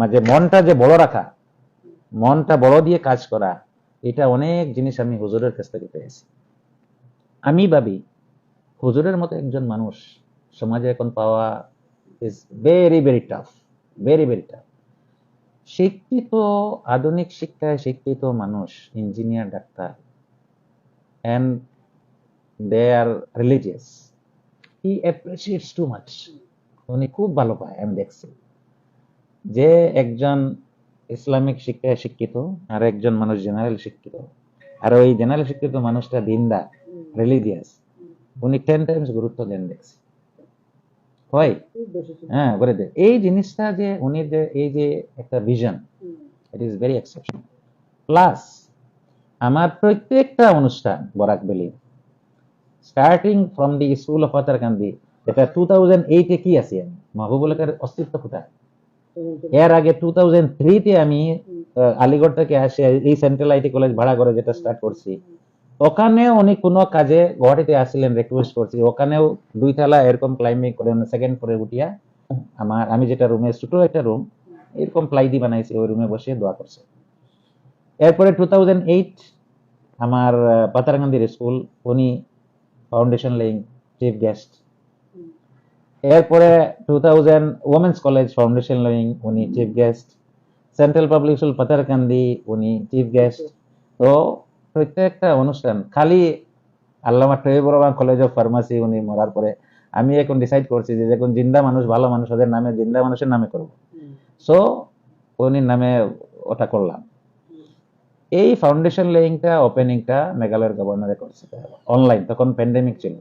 মাঝে মনটা যে বড় রাখা, মনটা বড় দিয়ে কাজ করা, এটা অনেক জিনিস আমি হুজুরের কাছ থেকে পেয়েছি। আমি ভাবি, হুজুরের মতো একজন মানুষ সমাজে এখন পাওয়া is very very tough very very tough শিক্ষিত, আধুনিক শিক্ষায় শিক্ষিত মানুষ engineer doctor and they are religious he appreciates too much উনি খুব ভালো পায়, আমি দেখছি। যে একজন ইসলামিক শিক্ষায় শিক্ষিত আর একজন মানুষ জেনারেল শিক্ষিত। আর ওই জেনারেল শিক্ষিত মানুষটা দিনদার রিলিজিয়াস উনি টেন টাইমস গুরুত্ব দেন দেখছি। হয়? হ্যাঁ করে এই জিনিসটা যে উনি যে, এই যে একটা it is very exceptional plus আমার প্রত্যেকটা অনুষ্ঠান, Barak valley starting from the school of Patharkandi এটা টু থাউজেন্ড এইটে কি আছি? আমি মাহবুবুল অস্তিত্ব কোথায়? এর আগে টু থাউজেন্ড থ্রিতে আমি আলিগড় থেকে আসে এই সেন্ট্রাল আইটি কলেজ ভাড়া করে যেটা স্টার্ট করছি। ওখানেও উনি কোনো কাজে গুয়াহাটিতে আসছিলেন রিকোয়েস্ট করছি। ওখানেও দুই তলা এরকম ক্লাইম্বিং করে সেকেন্ড ফ্লোরে উঠিয়া আমার আমি যেটা রুমে ছোট একটা রুম এরকম প্লাই দিয়ে বানাইছি ওই রুমে বসে দোয়া করছে। এরপরে টু থাউজেন্ড এইট আমার আহ, পাতারকান্দির স্কুল উনি ফাউন্ডেশন লেইং চিফ গেস্ট এরপরে two thousand women's college foundation laying উনি chief guest central public school Patharkandi উনি চিফ গেস্ট তো প্রত্যেকটা অনুষ্ঠান খালি Allama Taibur Rahman college of pharmacy উনি মরার পরে আমি এখন ডিসাইড করছি যে যখন জিন্দা মানুষ ভালো মানুষ ওদের নামে জিন্দা মানুষের নামে করব। সো উনির নামে ওটা করলাম। এই ফাউন্ডেশন লেইংটা ওপেনিংটা মেঘালয়ের গভর্নরে করছে। অনলাইন তখন প্যান্ডেমিক ছিল।